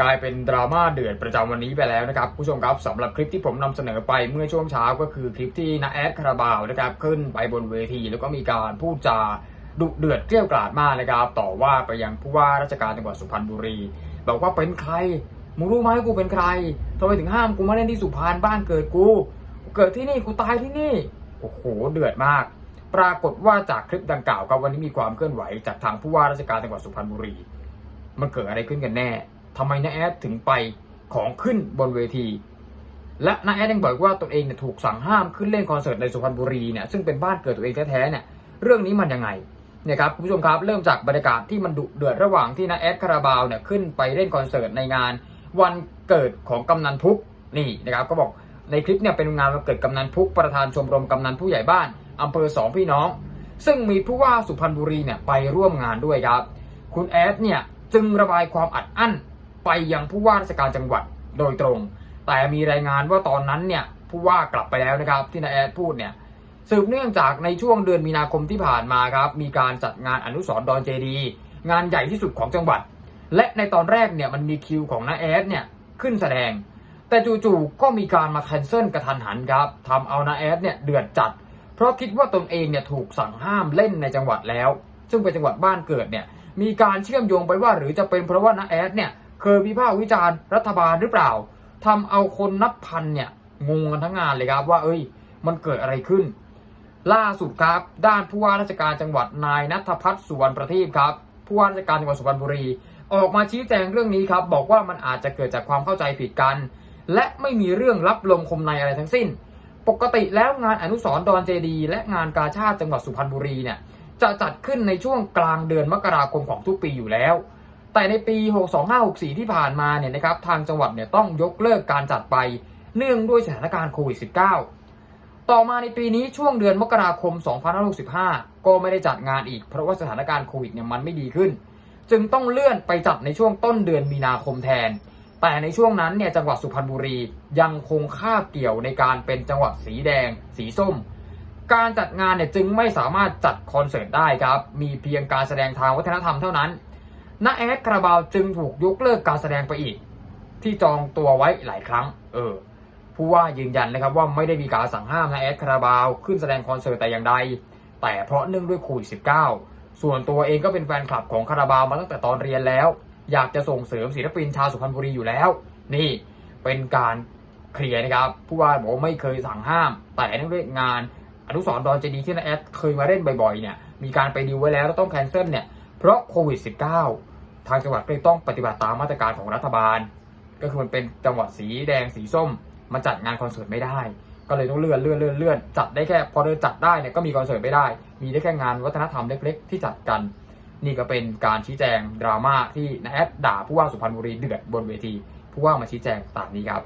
กลายเป็นดราม่าเดือดประจำวันนี้ไปแล้วนะครับผู้ชมครับสำหรับคลิปที่ผมนำเสนอไปเมื่อช่วงเช้าก็คือคลิปที่นาแอดคาราบาวนะครับขึ้นไปบนเวที แล้วก็มีการพูดจาดุเดือดเกรี้ยวกราดมากนะครับต่อว่าไปยังผู้ว่าราชการจังหวัดสุพรรณบุรี บอกว่าเป็นใครมึงรู้ไหมกูเป็นใครทำไมถึงห้ามกูมาเล่นที่สุพรรณบ้านเกิดกูกูเกิดที่นี่กูตายที่นี่โอ้โหเดือดมาก ปรากฏว่าจากคลิปดังกล่าวครับวันนี้มีความเคลื่อนไหวจากทางผู้ว่าราชการจังหวัดสุพรรณบุรี มันเกิดอะไรขึ้นกันแน่ ทำไมน้าแอดถึงไปของขึ้นบนเวที และน้าแอดยังบอกว่าตนเองเนี่ยถูกสั่งห้ามขึ้นเล่นคอนเสิร์ตในสุพรรณบุรีเนี่ยซึ่งเป็นบ้านเกิดตัวเองแท้ๆเนี่ยเรื่องนี้มันยังไงเนี่ยครับคุณผู้ชมครับเริ่มจากบรรยากาศที่มันดุเดือดระหว่างที่น้าแอดคาราบาวเนี่ยขึ้นไปเล่นคอนเสิร์ตในงาน วันเกิดของกำนันพุกนี่นะครับก็บอกในคลิปเนี่ยเป็นงานวันเกิดกำนันพุกประธานชมรมกำนันผู้ใหญ่บ้านอำเภอสองพี่น้อง ซึ่งมีผู้ว่าสุพรรณบุรีเนี่ยไปร่วมงานด้วยครับ คุณแอดเนี่ยจึงระบายความอัดอั้น ไปยังผู้ว่าราชการจังหวัดโดยตรง แต่มีรายงานว่าตอนนั้นเนี่ยผู้ว่ากลับไปแล้วนะครับที่นายแอดพูดเนี่ยสืบเนื่องจากในช่วงเดือนมีนาคมที่ผ่านมาครับมีการจัดงานอนุสรณ์ดอนเจดีงานใหญ่ที่สุดของจังหวัด และในตอนแรกเนี่ยมันมีคิวของนาแอดเนี่ยขึ้นแสดง แต่จู่ๆก็มีการมาแคนเซิลกระทันหันครับทำเอานาแอดเนี่ยเดือดจัด เพราะคิดว่าตนเองเนี่ยถูกสั่งห้ามเล่นในจังหวัดแล้ว ซึ่งเป็นจังหวัดบ้านเกิดเนี่ยมีการเชื่อมโยงไปว่าหรือจะเป็นเพราะว่านาแอดเนี่ย เคยวิพากษ์วิจารณ์รัฐบาลหรือเปล่าทำเอาคนนับพันเนี่ยงงกันทั้งงานเลยครับว่า เอ้ย มันเกิดอะไรขึ้น ล่าสุดครับ ด้านผู้ว่าราชการจังหวัดนายนัทพัฒน์สุวรรณประทีปครับผู้ว่าราชการจังหวัดสุพรรณบุรี ออกมาชี้แจงเรื่องนี้ครับ บอกว่ามันอาจจะเกิดจากความเข้าใจผิดกัน และไม่มีเรื่องรับลมคมในอะไรทั้งสิ้น ปกติแล้วงานอนุสรณ์ดอนเจดีย์และงานกาชาติจังหวัดสุพรรณบุรีเนี่ยจะจัดขึ้นในช่วงกลางเดือนมกราคมของทุกปีอยู่แล้ว แต่ในปี 62564 ที่ผ่านมาเนี่ยนะครับทางจังหวัดเนี่ยต้องยกเลิกการจัดไป เนื่องด้วยสถานการณ์โควิด -19 ต่อมาในปีนี้ช่วงเดือนมกราคม 2565 ก็ไม่ได้จัดงานอีก เพราะว่าสถานการณ์โควิดเนี่ยมันไม่ดีขึ้น จึงต้องเลื่อนไปจัดในช่วงต้นเดือนมีนาคมแทน แต่ในช่วงนั้นเนี่ยจังหวัดสุพรรณบุรียังคงคาเกี่ยวในการเป็นจังหวัดสีแดง สีส้มการจัดงานเนี่ยจึงไม่สามารถจัดคอนเสิร์ตได้ครับ มีเพียงการแสดงทางวัฒนธรรมเท่านั้น น้าแอดคาราบาวจึงถูกยกเลิกการแสดงไปอีก ที่จองตัวไว้หลายครั้ง เออ ผู้ว่ายืนยันนะครับว่าไม่ได้มีการสั่งห้ามน้าแอดคาราบาวขึ้นแสดงคอนเสิร์ตแต่อย่างใด แต่เพราะเนื่องด้วยโควิด -19 ส่วนตัวเองก็เป็นแฟนคลับของคาราบาวมาตั้งแต่ตอนเรียนแล้ว อยากจะส่งเสริมศิลปินชาวสุพรรณบุรีอยู่แล้ว นี่เป็นการเคลียร์นะครับ ผู้ว่าบอกว่าไม่เคยสั่งห้าม แต่เนื่องด้วยงานอนุสรณ์ดอนเจดีที่น้าแอดเคยมาเล่นบ่อยๆเนี่ยมีการไปดีลไว้แล้วแล้วต้องแคนเซิลเนี่ย เพราะโควิด -19 ทางจังหวัดก็เลยต้องปฏิบัติตามมาตรการของรัฐบาล ก็คือมันเป็นจังหวัดสีแดงสีส้มมันจัดงานคอนเสิร์ตไม่ได้ ก็เลยต้องเลื่อนเลื่อนเลื่อนเลื่อนจัดได้แค่พอเดินจัดได้เนี่ยก็มีคอนเสิร์ตไม่ได้ มีได้แค่งานวัฒนธรรมเล็ก ๆ ที่จัดกัน นี่ก็เป็นการชี้แจงดราม่าที่นาแอดด่าผู้ว่าสุพรรณบุรีเดือดบนเวทีผู้ว่ามาชี้แจงตามนี้ครับ